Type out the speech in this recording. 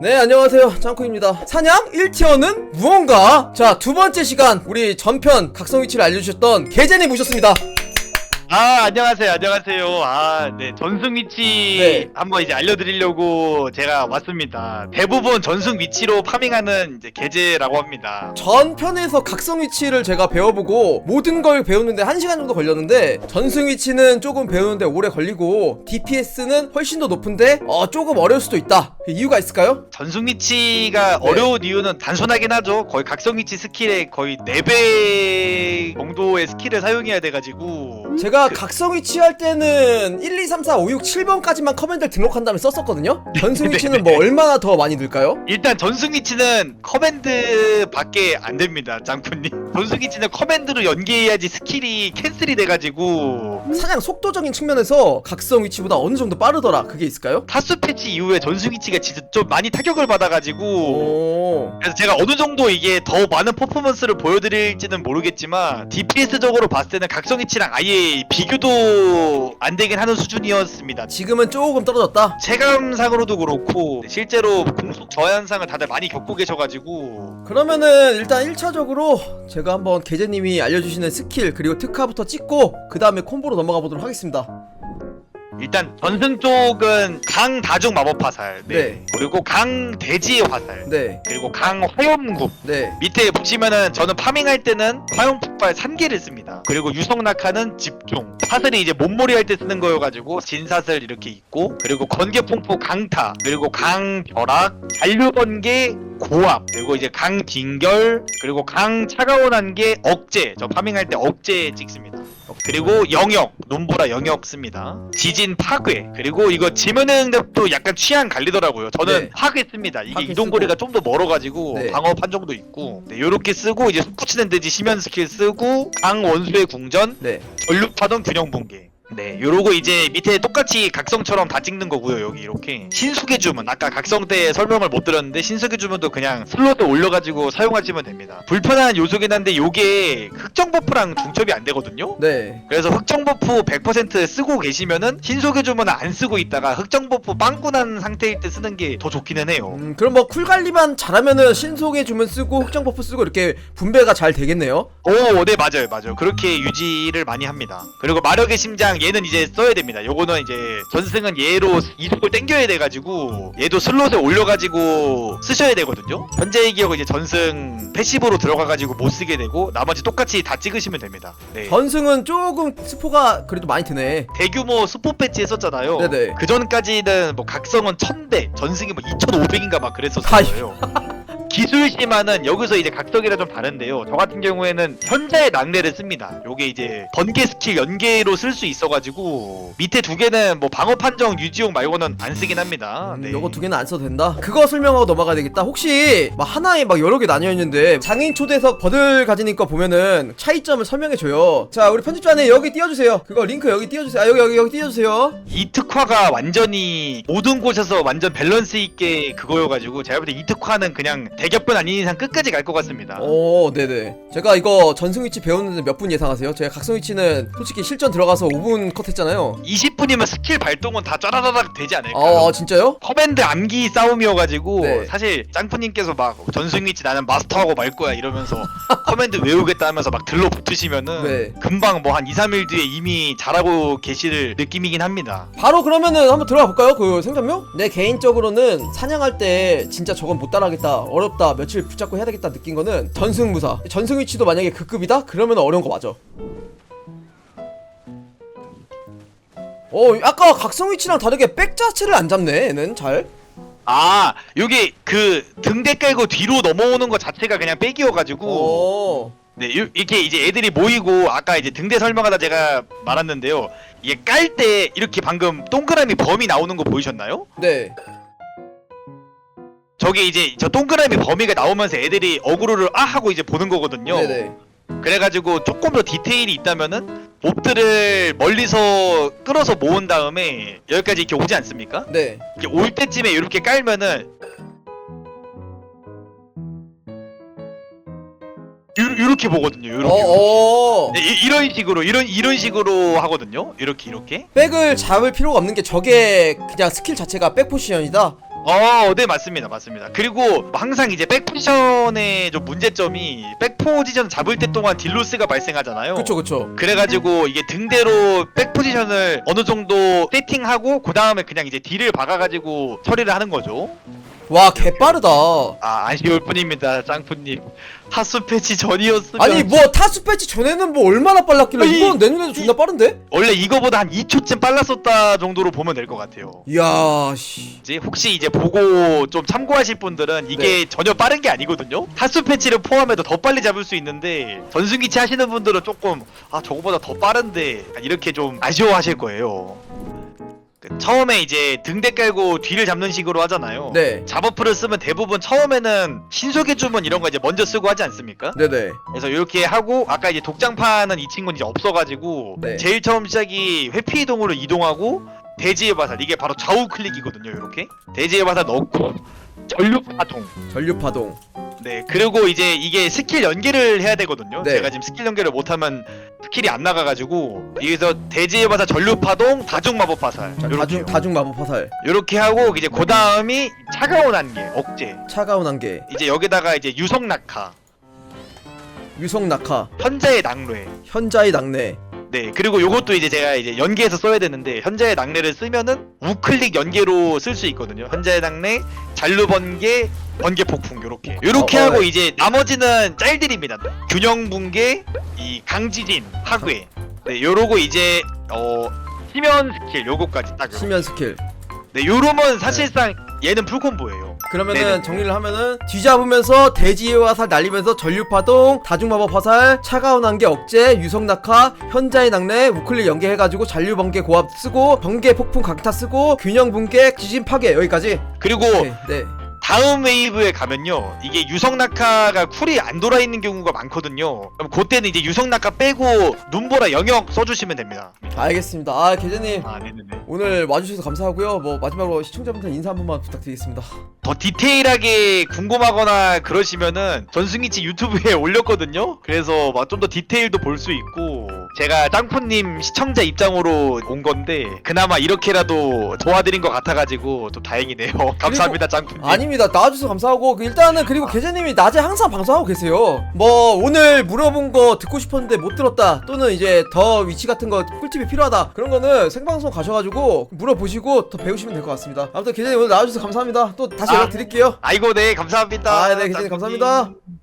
네 안녕하세요. 짱코입니다. 사냥 1티어는 무언가? 자 두번째 시간. 우리 전편 각성 위치를 알려주셨던 개제님 모셨습니다. 아 안녕하세요. 안녕하세요. 아네 전승 위치 네. 한번 이제 알려드리려고 제가 왔습니다. 대부분 전승 위치로 파밍하는 이제 계제라고 합니다. 전편에서 각성 위치를 제가 배워보고 모든 걸 배우는데 1시간 정도 걸렸는데 전승 위치는 조금 배우는데 오래 걸리고 DPS는 훨씬 더 높은데 어 조금 어려울 수도 있다. 그 이유가 있을까요? 전승 위치가 네. 어려운 이유는 단순하긴 하죠 거의 각성 위치 스킬의 거의 4배 정도의 스킬을 사용해야 돼가지고 제가 각성 위치 할 때는 1, 2, 3, 4, 5, 6, 7번까지만 커맨드를 등록한 다음에 썼었거든요 전승 위치는 뭐 얼마나 더 많이 늘까요? 일단 전승 위치는 커맨드 밖에 안 됩니다 짱쿠님 전승 위치는 커맨드로 연계해야지 스킬이 캔슬이 돼가지고 사냥 속도적인 측면에서 각성 위치보다 어느 정도 빠르더라 그게 있을까요? 타수 패치 이후에 전승 위치가 진짜 좀 많이 타격을 받아가지고 오. 그래서 제가 어느 정도 이게 더 많은 퍼포먼스를 보여드릴지는 모르겠지만 DPS적으로 봤을 때는 각성 위치랑 아예 비교도 안 되긴 하는 수준이었습니다. 지금은 조금 떨어졌다. 체감상으로도 그렇고 실제로 공속 저하현상을 다들 많이 겪고 계셔가지고 그러면은 일단 1차적으로 제가 한번 계제님이 알려주시는 스킬 그리고 특화부터 찍고 그 다음에 콤보로 넘어가 보도록 하겠습니다. 일단 전승 쪽은 강 다중 마법 화살 네. 네. 그리고 강 대지의 화살 네, 그리고 강 화염굽 네. 밑에 보시면은 저는 파밍할 때는 화염 폭발 3개를 씁니다. 그리고 유성 낙하는 집중. 사슬이 이제 몸몰이 할 때 쓰는 거여가지고 진사슬 이렇게 있고 그리고 건개 폭포 강타 그리고 강 벼락 잔류 번개 고압 그리고 이제 강 딩결 그리고 강 차가운 한개 억제 저 파밍할 때 억제 찍습니다. 그리고 영역 눈보라 영역 씁니다. 지진 파괴 그리고 이거 지면능력도 약간 취향 갈리더라고요. 저는 네. 파괴 씁니다. 이게 파괴 이동거리가 좀 더 멀어가지고 네. 방어 판정도 있고 네, 요렇게 쓰고 이제 솟구치는 듯이 심연 스킬 쓰고 강 원수의 궁전 네. 전류파동 균형 붕괴 네 요러고 이제 밑에 똑같이 각성처럼 다 찍는 거고요 여기 이렇게. 신속의 주문. 아까 각성 때 설명을 못 드렸는데 신속의 주문도 그냥 슬롯에 올려가지고 사용하시면 됩니다. 불편한 요소긴 한데 요게 흑정 버프랑 중첩이 안 되거든요? 네. 그래서 흑정 버프 100% 쓰고 계시면은 신속의 주문은 안 쓰고 있다가 흑정 버프 빵꾸 난 상태일 때 쓰는 게 더 좋기는 해요. 음, 그럼 뭐 쿨 관리만 잘하면은 신속의 주문 쓰고 흑정 버프 쓰고 이렇게 분배가 잘 되겠네요. 오, 네 맞아요, 맞아요. 그렇게 유지를 많이 합니다. 그리고 마력의 심장 얘는 이제 써야 됩니다. 요거는 이제 전승은 얘로 이속을 땡겨야 돼가지고 얘도 슬롯에 올려가지고 쓰셔야 되거든요. 현재의 기억은 이제 전승 패시브로 들어가가지고 못 쓰게 되고 나머지 똑같이 다 찍으시면 됩니다. 네. 전승은 조금 스포가 그래도 많이 드네. 대규모 스포 패치 했었잖아요. 네네. 그 전까지는 뭐 각성은 1000대, 전승이 뭐 2500인가 막 그랬었어요. 기술시만은 여기서 이제 각성이랑 좀 다른데요. 저 같은 경우에는 현자의 낙뢰를 씁니다. 요게 이제 번개 스킬 연계로 쓸 수 있어가지고 밑에 두 개는 뭐 방어 판정 유지용 말고는 안 쓰긴 합니다. 음, 네. 요거 두 개는 안 써도 된다. 그거 설명하고 넘어가야 되겠다. 혹시 막 하나에 막 여러 개 나뉘어 있는데 장애인 초대석 버들 가지님 거 보면은 차이점을 설명해 줘요. 자, 우리 편집자님 여기 띄워주세요. 그거 링크 여기 띄워주세요. 아, 여기 여기 여기 띄워주세요. 이 특화가 완전히 모든 곳에서 완전 밸런스 있게 그거여가지고 제가 볼 때 이 특화는 그냥 대격변 아닌 이상 끝까지 갈 것 같습니다. 오, 네네. 제가 이거 전승 위치 배우는데 몇 분 예상하세요? 제가 각성 위치는 솔직히 실전 들어가서 5분 컷 했잖아요. 20분이면 스킬 발동은 다 짜라라락 되지 않을까요? 아, 아, 진짜요? 커맨드 암기 싸움이어가지고 네. 사실 짱푸님께서 막 전승위치 나는 마스터하고 말 거야 이러면서 커맨드 외우겠다 하면서 막 들러 붙으시면은 네. 금방 뭐 한 2, 3일 뒤에 이미 잘하고 계실 느낌이긴 합니다. 바로 그러면은 한번 들어가 볼까요? 그 생존명? 내 개인적으로는 사냥할 때 진짜 저건 못 따라하겠다 어렵 다 며칠 붙잡고 해야 되겠다 느낀 거는 전승 무사 전승 위치도 만약에 그 급이다? 그러면 어려운 거 맞아 어 아까 각성 위치랑 다르게 백 자체를 안 잡네 얘는 잘아 요게 그 등대 깔고 뒤로 넘어오는 것 자체가 그냥 백이어가지고 어. 네 요- 이렇게 이제 애들이 모이고 아까 이제 등대 설명하다 제가 말았는데요. 이게 깔 때 이렇게 방금 동그라미 범위 나오는 거 보이셨나요? 네 저게 이제 저 동그라미 범위가 나오면서 애들이 어그로를 아 하고 이제 보는 거거든요. 네네 그래가지고 조금 더 디테일이 있다면은 몹들을 멀리서 끌어서 모은 다음에 여기까지 이렇게 오지 않습니까? 네 이렇게 올 때쯤에 이렇게 깔면은 요, 렇게 보거든요. 요렇게. 어어 네, 이, 이런 식으로 이런 이런 식으로 하거든요. 이렇게 이렇게. 백을 잡을 필요가 없는 게 저게 그냥 스킬 자체가 백 포지션이다 어, 네 맞습니다, 맞습니다. 그리고 항상 이제 백 포지션의 좀 문제점이 백 포지션 잡을 때 동안 딜로스가 발생하잖아요. 그쵸 그쵸 그래가지고 이게 등대로 백 포지션을 어느 정도 세팅하고 그 다음에 그냥 이제 딜을 박아가지고 처리를 하는 거죠. 와 개빠르다 아 아쉬울 뿐입니다, 짱푸님. 하수 패치 전이었으면 아니 뭐 타수 패치 전에는 뭐 얼마나 빨랐길래 아니, 이건 내 눈에도 존나 빠른데? 원래 이거보다 한 2초쯤 빨랐었다 정도로 보면 될 것 같아요. 이야 씨 이제 혹시 이제 보고 좀 참고하실 분들은 이게 전혀 빠른 게 아니거든요. 타수 패치를 포함해도 더 빨리 잡을 수 있는데 전승기치 하시는 분들은 조금 아 저거보다 더 빠른데 이렇게 좀 아쉬워하실 거예요. 그 처음에 이제 등대 깔고 뒤를 잡는 식으로 하잖아요. 네 잡어프를 쓰면 대부분 처음에는 신속의 주문 이런 거 이제 먼저 쓰고 하지 않습니까? 네네 그래서 이렇게 하고 아까 이제 독장파는 이 친구는 이제 없어가지고 네. 제일 처음 시작이 회피 이동으로 이동하고 대지의 화살 이게 바로 좌우 클릭이거든요 이렇게 대지의 화살 넣고 전류 파동 전류파동 네 그리고 이제 이게 스킬 연계를 해야 되거든요 네. 제가 지금 스킬 연계를 못하면 스킬이 안 나가가지고 여기서 대지의 화살 전류 파동 다중 마법 화살. 자, 요렇게요. 다중 다중 마법 화살. 요렇게 하고 이제 그 다음이 차가운 안개 억제. 차가운 안개. 이제 여기다가 이제 유성 낙하. 유성 낙하. 현자의 낙뢰. 현자의 낙내 네 그리고 요것도 이제 제가 이제 연계해서 써야 되는데 현자의 낙뢰를 쓰면은 우클릭 연계로 쓸 수 있거든요. 현자의 낙뢰 잔류 번개 번개 폭풍 요렇게. 요렇게 어, 어, 하고 네. 이제 나머지는 짤들입니다. 균형 붕괴 이 강지진 파괴 네 요러고 이제 어 시면 스킬 요거까지 딱 요렇게. 시면 스킬. 네 요러면 사실상 얘는 풀콤보예요 그러면은 네네. 정리를 하면은 뒤잡으면서 대지의 화살 날리면서 전류파동 다중마법 화살 차가운 안개 억제 유성 낙하 현자의 낙내 우클릭 연계해가지고 잔류 번개 고압 쓰고 번개 폭풍 강타 쓰고 균형 붕괴 지진 파괴 여기까지 그리고 네, 네. 다음 웨이브에 가면요 이게 유성 낙하가 쿨이 안 돌아 있는 경우가 많거든요. 그럼 그때는 이제 유성 낙하 빼고 눈보라 영역 써주시면 됩니다. 알겠습니다. 아 계제님. 아 네네네. 오늘 와주셔서 감사하고요. 뭐 마지막으로 시청자분들 인사 한 번만 부탁드리겠습니다. 더 디테일하게 궁금하거나 그러시면은 전승이치 유튜브에 올렸거든요. 그래서 막 좀 더 디테일도 볼 수 있고 제가 짱푸님 시청자 입장으로 온 건데 그나마 이렇게라도 도와드린 것 같아가지고 좀 다행이네요. 감사합니다 짱푸님. 아닙니다. 나와주셔서 감사하고 그 일단은 그리고 계제님이 낮에 항상 방송하고 계세요. 뭐 오늘 물어본 거 듣고 싶었는데 못 들었다 또는 이제 더 위치 같은 거 꿀팁이 필요하다 그런 거는 생방송 가셔가지고 물어보시고 더 배우시면 될 것 같습니다. 아무튼 계제님 오늘 나와주셔서 감사합니다. 또 다시 아. 연락 드릴게요. 아이고 네 감사합니다. 아, 네, 계제님 짱푸님. 감사합니다.